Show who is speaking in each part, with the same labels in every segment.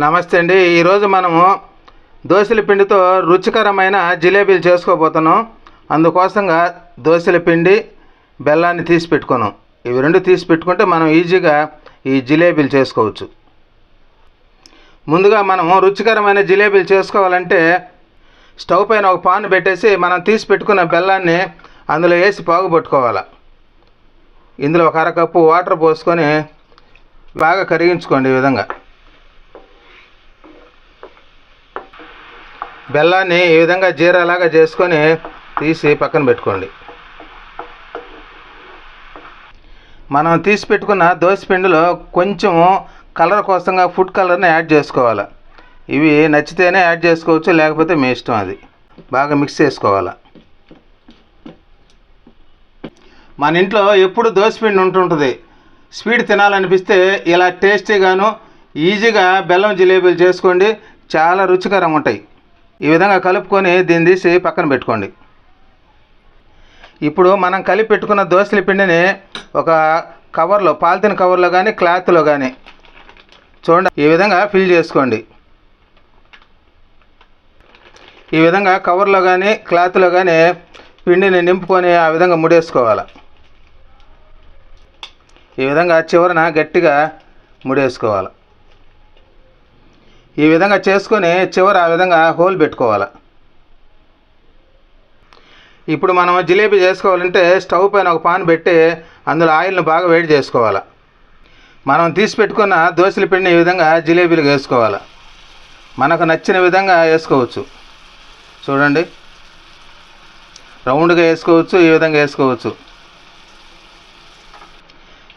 Speaker 1: నమస్తే అండి. ఈరోజు మనము దోశల పిండితో రుచికరమైన జిలేబీలు చేసుకోబోతున్నాం. అందుకోసంగా దోశల పిండి బెల్లాన్ని తీసి పెట్టుకున్నాం. ఇవి రెండు తీసి పెట్టుకుంటే మనం ఈజీగా ఈ జిలేబీలు చేసుకోవచ్చు. ముందుగా మనము రుచికరమైన జిలేబీలు చేసుకోవాలంటే స్టవ్ పైన ఒక పాన్ పెట్టేసి మనం తీసి పెట్టుకున్న బెల్లాన్ని అందులో వేసి పాగుపట్టుకోవాలి ఇందులో ఒక అరకప్పు వాటర్ పోసుకొని బాగా కరిగించుకోండి ఈ విధంగా. బెల్లాన్ని ఈ విధంగా జీరాలాగా చేసుకొని తీసి పక్కన పెట్టుకోండి. మనం తీసి పెట్టుకున్న దోశ పిండిలో కొంచెం కలర్ కోసంగా ఫుడ్ కలర్ని యాడ్ చేసుకోవాలి. ఇవి నచ్చితేనే యాడ్ చేసుకోవచ్చు లేకపోతే మీ ఇష్టం అది. బాగా మిక్స్ చేసుకోవాలి. మన ఇంట్లో ఎప్పుడు దోశపిండి ఉంటుంటుంది. స్వీట్ తినాలనిపిస్తే ఇలా టేస్టీగాను ఈజీగా బెల్లం జిలేబీలు చేసుకోండి. చాలా రుచికరంగా ఉంటాయి. ఈ విధంగా కలుపుకొని దీన్ని తీసి పక్కన పెట్టుకోండి. ఇప్పుడు మనం కలిపి పెట్టుకున్న దోశల పిండిని ఒక కవర్లో పాలిథిన్ కవర్లో కానీ క్లాత్లో కానీ చూడండి ఈ విధంగా ఫిల్ చేసుకోండి. ఈ విధంగా కవర్లో కానీ క్లాత్లో కానీ పిండిని నింపుకొని ఆ విధంగా ముడేసుకోవాలి. ఈ విధంగా చివరన గట్టిగా ముడేసుకోవాలి. ఈ విధంగా చేసుకొని చివర ఆ విధంగా హోల్ పెట్టుకోవాలి. ఇప్పుడు మనం జిలేబీ చేసుకోవాలంటే స్టవ్ పైన ఒక పాన్ పెట్టి అందులో ఆయిల్ని బాగా వేడి చేసుకోవాలి. మనం తీసి పెట్టుకున్న దోశల పిండిని ఈ విధంగా జిలేబీలు వేసుకోవాలి. మనకు నచ్చిన విధంగా వేసుకోవచ్చు. చూడండి. రౌండ్గా వేసుకోవచ్చు ఈ విధంగా వేసుకోవచ్చు.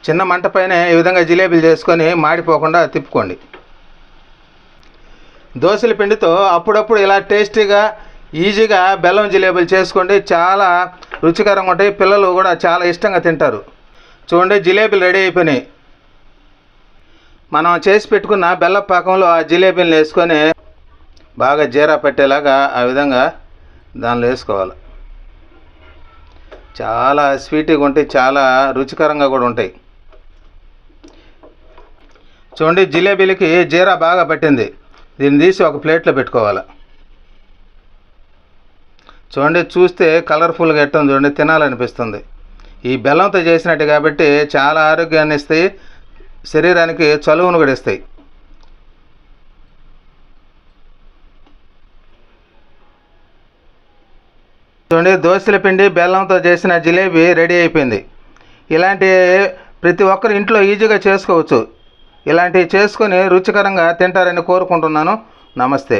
Speaker 1: చిన్న మంట పైన ఈ విధంగా జిలేబీలు చేసుకొని మాడిపోకుండా తిప్పుకోండి. దోశల పిండితో అప్పుడప్పుడు ఇలా టేస్టీగా ఈజీగా బెల్లం జిలేబీలు చేసుకోండి చాలా రుచికరంగా ఉంటాయి. పిల్లలు కూడా చాలా ఇష్టంగా తింటారు. చూడండి జిలేబీలు రెడీ అయిపోయినాయి. మనం చేసి పెట్టుకున్న బెల్ల పాకంలో ఆ జిలేబీలను వేసుకొని బాగా జీరా పెట్టేలాగా ఆ విధంగా దానిలో వేసుకోవాలి. చాలా స్వీట్గా ఉంటాయి చాలా రుచికరంగా కూడా ఉంటాయి. చూడండి జిలేబీలకి జీరా బాగా పట్టింది. దీన్ని తీసి ఒక ప్లేట్లో పెట్టుకోవాలి. చూడండి చూస్తే కలర్ఫుల్గా ఎట్టం చూడండి తినాలనిపిస్తుంది. ఈ బెల్లంతో చేసినట్టు కాబట్టి చాలా ఆరోగ్యాన్ని ఇస్తాయి శరీరానికి చలువును కూడా ఇస్తాయి. చూడండి దోశల పిండి బెల్లంతో చేసిన జిలేబీ రెడీ అయిపోయింది. ఇలాంటి ప్రతి ఒక్కరు ఇంట్లో ఈజీగా చేసుకోవచ్చు. ఇలాంటివి చేసుకొని రుచికరంగా తింటారని కోరుకుంటున్నాను. నమస్తే.